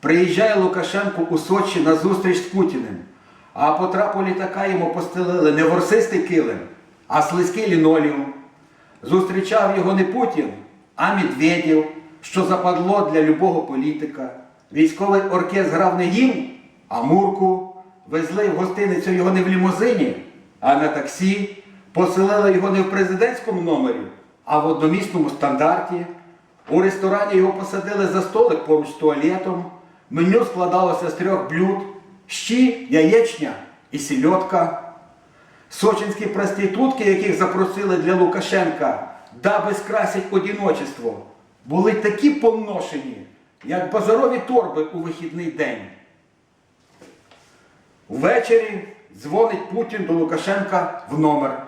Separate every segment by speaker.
Speaker 1: Приїжджає Лукашенко у Сочі на зустріч з Путіним, а по трапу літака йому постелили не ворсистий килим, а слизький лінолеум. Зустрічав його не Путін, а Медведєв, що западло для любого політика. Військовий оркестр грав не гімн, а мурку. Везли в гостиницю його не в лімузині, а на таксі. Поселили його не в президентському номері, а в одномісному стандарті. У ресторані його посадили за столик поруч з туалетом. Меню складалося з трьох блюд: щі, яєчня і сільотка. Сочинські проститутки, яких запросили для Лукашенка, даби скрасять одіночество, були такі поношені, як базарові торби у вихідний день. Ввечері дзвонить Путін до Лукашенка в номер.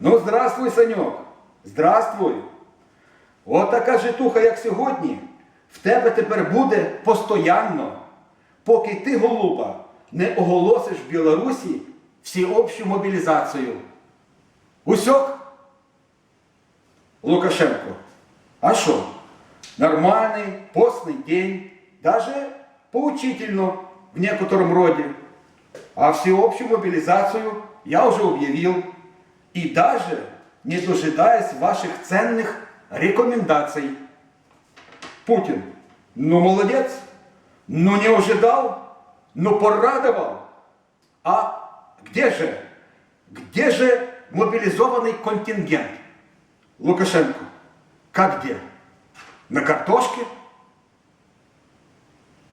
Speaker 1: Ну, здравствуй, Саньок. Здравствуй. От така житуха, як сьогодні, в тебе тепер буде постоянно, поки ти, голуба, не оголосиш в Білорусі всеобщу мобілізацію. Усьок? Лукашенко. А що? Нормальный постный день, даже поучительно в некотором роде. А всеобщую мобилизацию я уже объявил. И даже не дожидаясь ваших ценных рекомендаций. Путин, Ну молодец, ну не ожидал, ну порадовал. А где же, где же мобилизованный контингент? Лукашенко, как где? На картошке?